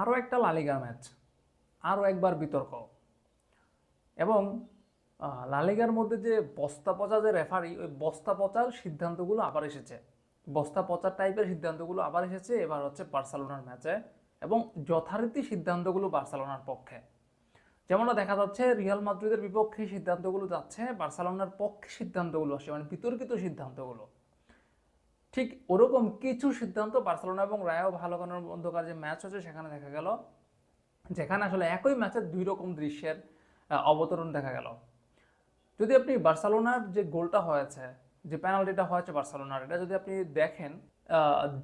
আরও একটা La Liga match আরও একবার বিতর্ক। এবং লালিগার মধ্যে যে বস্তা পচা যে রেফারি ওই বস্তা পচার সিদ্ধান্তগুলো আবার এসেছে। বস্তা পচার টাইপের সিদ্ধান্তগুলো আবার এসেছে, এবার হচ্ছে বার্সেলোনার ম্যাচে এবং যথারীতি সিদ্ধান্তগুলো বার্সেলোনার পক্ষে। যেমনটা দেখা যাচ্ছে, রিয়াল মাদ্রিদের বিপক্ষে সিদ্ধান্তগুলো যাচ্ছে, বার্সেলোনার পক্ষে সিদ্ধান্তগুলো আসছে মানে বিতর্কিত সিদ্ধান্তগুলো। ঠিক ওরকম কিছু সিদ্ধান্ত বার্সেলোনা এবং রায়ো ভালোকানোর মধ্যকার যে ম্যাচ হচ্ছে সেখানে দেখা গেল। যেখানে আসলে একই ম্যাচের দুই রকম দৃশ্যের অবতরণ দেখা গেল। যদি আপনি বার্সেলোনার যে গোলটা হয়েছে, যে পেনাল্টিটা হয়েছে বার্সেলোনার, এটা যদি আপনি দেখেন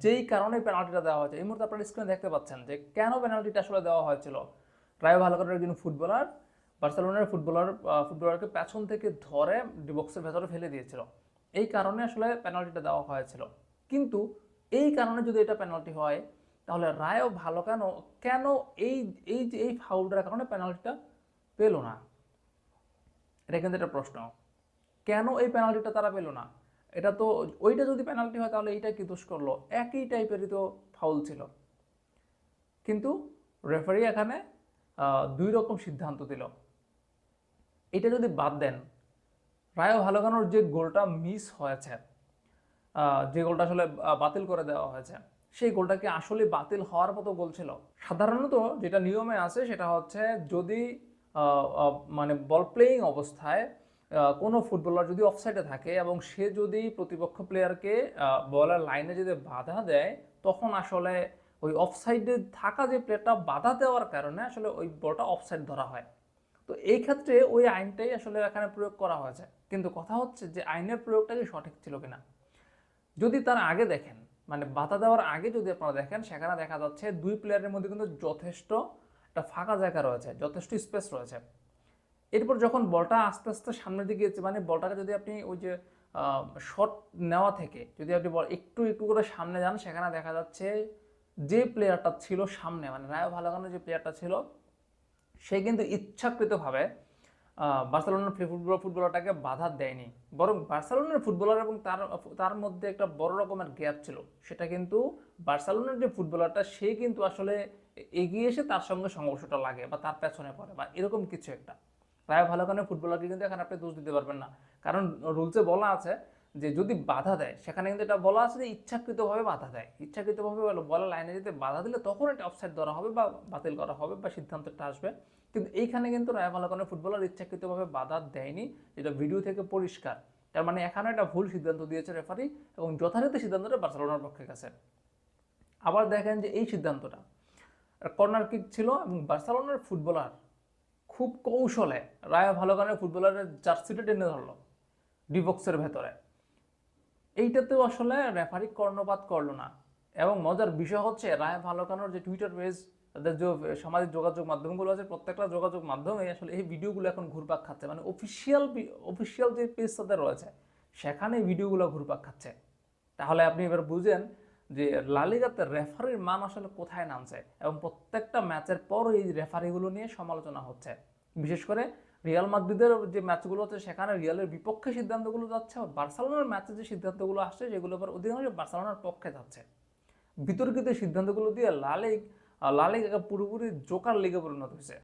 যেই কারণে পেনাল্টিটা দেওয়া হয়েছে, এই মুহূর্তে আপনার স্ক্রিনে দেখতে পাচ্ছেন যে কেন পেনাল্টিটা আসলে দেওয়া হয়েছিল। রায়ো ভালোকানোর একজন ফুটবলার বার্সেলোনার ফুটবলার ফুটবলারকে পেছন থেকে ধরে ডিবক্সের ভেতরে ফেলে দিয়েছিল। এই কারণে আসলে পেনাল্টিটা দেওয়া হয়েছিল। কিন্তু এই কারণে যদি এটা পেনাল্টি হয়, তাহলে রায়ও ভালো কেন কেন এই এই যে, এই ফাউলটার কারণে পেনাল্টিটা পেল না? এটা কিন্তু একটা প্রশ্ন। কেন এই পেনাল্টিটা তারা পেল না? এটা তো, ওইটা যদি পেনাল্টি হয়, তাহলে এইটা কি দোষ করল? একই টাইপেরই তো ফাউল ছিল। কিন্তু রেফারি এখানে দুই রকম সিদ্ধান্ত দিল। এটা যদি বাদ দেন রায়ো ভালোগানোর যে গোলটা মিস হয়েছে যে গোলটা আসলে বাতিল করে দেওয়া হয়েছে, সেই গোলটা কি আসলে বাতিল হওয়ার মতো গোল ছিল। সাধারণত যেটা নিয়মে আছে সেটা হচ্ছে যদি মানে বল প্লেয়িং অবস্থায় কোনো ফুটবলার যদি অফসাইডে থাকে এবং সে যদি প্রতিপক্ষ প্লেয়ারকে বলার লাইনে যদি বাধা দেয়, তখন আসলে ওই অফসাইডে থাকা যে প্লেয়ারটা বাধা দেওয়ার কারণে আসলে ওই বলটা অফসাইড ধরা হয়। তো এই ক্ষেত্রে ওই আইনটাই আসলে এখানে প্রয়োগ করা হয়েছে। কিন্তু কথা হচ্ছে যে আইনের প্রয়োগটা কি সঠিক ছিল কিনা। যদি তার আগে দেখেন মানে বাধা দেওয়ার আগে যদি আপনারা দেখেন, সেখানে দেখা যাচ্ছে দুই প্লেয়ারের মধ্যে কিন্তু যথেষ্ট একটা ফাঁকা জায়গা রয়েছে, যথেষ্ট স্পেস রয়েছে। এরপর যখন বলটা আস্তে আস্তে সামনের দিকে মানে বলটাকে যদি আপনি ওই যে শট নেওয়া থেকে যদি আপনি বল একটু একটু করে সামনে যান, সেখানে দেখা যাচ্ছে যে প্লেয়ারটা ছিল সামনে মানে রায় ভালোগানের যে প্লেয়ারটা ছিল, সে কিন্তু ইচ্ছাকৃতভাবে বার্সেলোনার ফুটবল ফুটবলারটাকে বাধা দেয়নি। বরং বার্সেলোনার ফুটবলার এবং তার তার মধ্যে একটা বড় রকমের গ্যাপ ছিল। সেটা কিন্তু বার্সেলোনার যে ফুটবলারটা, সে কিন্তু আসলে এগিয়ে এসে তার সঙ্গে সংঘর্ষটা লাগে বা তার পেছনে পড়ে বা এরকম কিছু একটা। রায় কারণে ফুটবলারকে কিন্তু এখানে আপনি দোষ দিতে পারবেন না। কারণ রুলসে বলা আছে যে যদি বাধা দেয়, সেখানে কিন্তু এটা বলা আছে যে ইচ্ছাকৃতভাবে বাধা দেয়। ইচ্ছাকৃতভাবে বলা লাইনে যদি বাধা দিলে তখন এটা অফসাইড ধরা হবে বা বাতিল করা হবে বা সিদ্ধান্তটা আসবে। কিন্তু এইখানে কিন্তু রায় ভালোখানের ফুটবলার ইচ্ছাকৃতভাবে বাধা দেয়নি, যেটা ভিডিও থেকে পরিষ্কার। তার মানে এখানে একটা ভুল সিদ্ধান্ত দিয়েছে রেফারি এবং যথারীতি সিদ্ধান্তটা বার্সেলোনার পক্ষে গেছে। আবার দেখেন যে এই সিদ্ধান্তটা কর্নার কিক ছিল এবং বার্সেলোনার ফুটবলার খুব কৌশলে রায় ভালোগানের ফুটবলারের জার্সিটা টেনে ধরলো ডিবক্সের ভেতরে। এইটাতেও আসলে রেফারি কর্ণপাত করল না। এবং মজার বিষয় হচ্ছে রায় ভালোকানোর যে টুইটার পেজ তাদের যে সামাজিক যোগাযোগ মাধ্যমগুলো আছে, প্রত্যেকটা যোগাযোগ মাধ্যমে আসলে এই ভিডিওগুলো এখন ঘুরপাক খাচ্ছে। মানে অফিসিয়াল অফিসিয়াল যে পেজ তাদের রয়েছে, সেখানে ভিডিওগুলো ঘুরপাক খাচ্ছে। তাহলে আপনি এবার বুঝেন যে লালিগাতে রেফারির মান আসলে কোথায় নামছে? এবং প্রত্যেকটা ম্যাচের পর এই রেফারিগুলো নিয়ে সমালোচনা হচ্ছে। বিশেষ করে রিয়াল মাদ্রিদের যে ম্যাচগুলো আছে সেখানে রিয়ালের বিপক্ষে সিদ্ধান্তগুলো যাচ্ছে আর বার্সেলোনার ম্যাচে যে সিদ্ধান্তগুলো আসছে, সেগুলো আবার অধিকাংশ বার্সেলোনার পক্ষে যাচ্ছে। বিতর্কিত সিদ্ধান্তগুলো দিয়ে লালিগ লালিগ পুরোপুরি জোকার লিগে পরিণত হয়েছে।